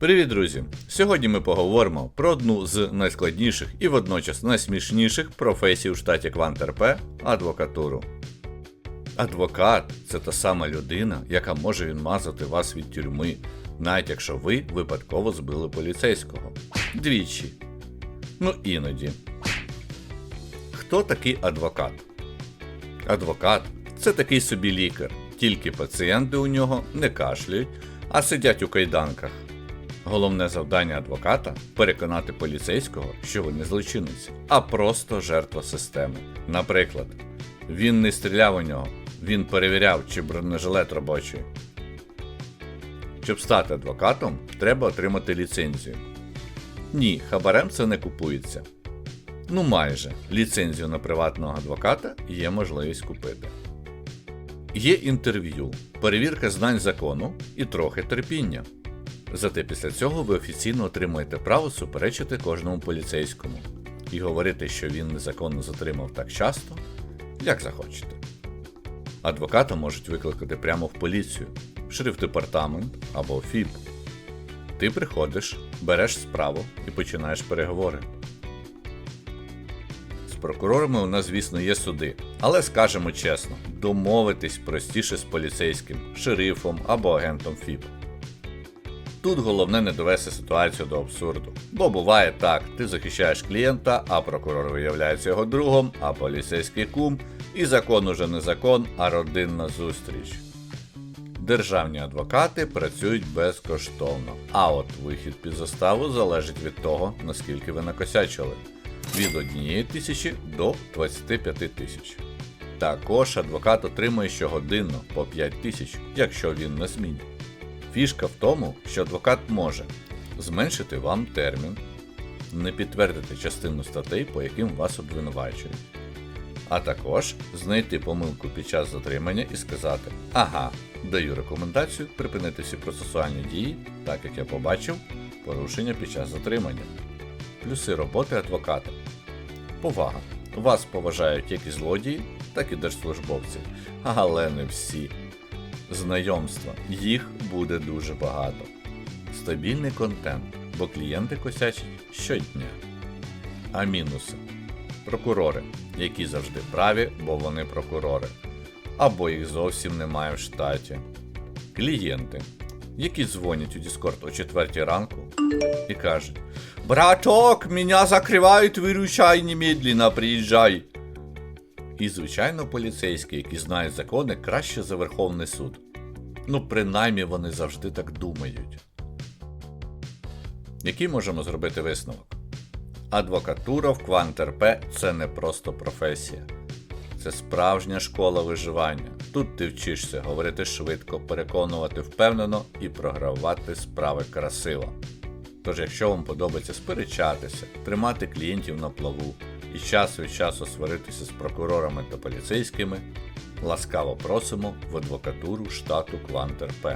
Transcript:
Привіт, друзі! Сьогодні ми поговоримо про одну з найскладніших і водночас найсмішніших професій у штаті КвантРП адвокатуру. Адвокат це та сама людина, яка може відмазати вас від тюрми, навіть якщо ви випадково збили поліцейського. Двічі. Ну іноді. Хто такий адвокат? Адвокат це такий собі лікар, тільки пацієнти у нього не кашляють, а сидять у кайданках. Головне завдання адвоката переконати поліцейського, що ви не злочинець, а просто жертва системи. Наприклад, він не стріляв у нього, він перевіряв, чи бронежилет робочий. Щоб стати адвокатом, треба отримати ліцензію. Ні, хабарем це не купується. Ну майже ліцензію на приватного адвоката є можливість купити. Є інтерв'ю, перевірка знань закону і трохи терпіння. Зате після цього ви офіційно отримуєте право суперечити кожному поліцейському і говорити, що він незаконно затримав так часто, як захочете. Адвоката можуть викликати прямо в поліцію, шрифдепартамент або в ФІБ. Ти приходиш, береш справу і починаєш переговори. З прокурорами у нас, звісно, є суди, але скажемо чесно, домовитись простіше з поліцейським, шерифом або агентом ФІБ. Тут головне не довести ситуацію до абсурду. Бо буває так, ти захищаєш клієнта, а прокурор виявляється його другом, а поліцейський кум, і закон уже не закон, а родинна зустріч. Державні адвокати працюють безкоштовно, а от вихід під заставу залежить від того, наскільки ви накосячили від 1 тисячі до 25 тисяч. Також адвокат отримує щогодинно по 5 тисяч, якщо він на зміні. Фішка в тому, що адвокат може зменшити вам термін, не підтвердити частину статей, по яким вас обвинувачують, а також знайти помилку під час затримання і сказати: Ага, даю рекомендацію припинити всі процесуальні дії, так як я побачив порушення під час затримання. Плюси роботи адвоката. Повага. Вас поважають як і злодії, так і держслужбовці, але не всі. Знайомства. Їх буде дуже багато. Стабільний контент, бо клієнти косячать щодня. А мінуси. Прокурори, які завжди праві, бо вони прокурори. Або їх зовсім немає в штаті. Клієнти, які дзвонять у Discord о 4 ранку і кажуть: Браток, мене закривають, виручай немедленно, приїжджай. І, звичайно, поліцейські, які знають закони краще за Верховний суд. Ну, принаймні вони завжди так думають. Який можемо зробити висновок? Адвокатура в КвантРП це не просто професія. Це справжня школа виживання. Тут ти вчишся говорити швидко, переконувати впевнено і програвати справи красиво. Тож, якщо вам подобається сперечатися, тримати клієнтів на плаву і час від часу сваритися з прокурорами та поліцейськими, ласкаво просимо в адвокатуру штату КвантРП.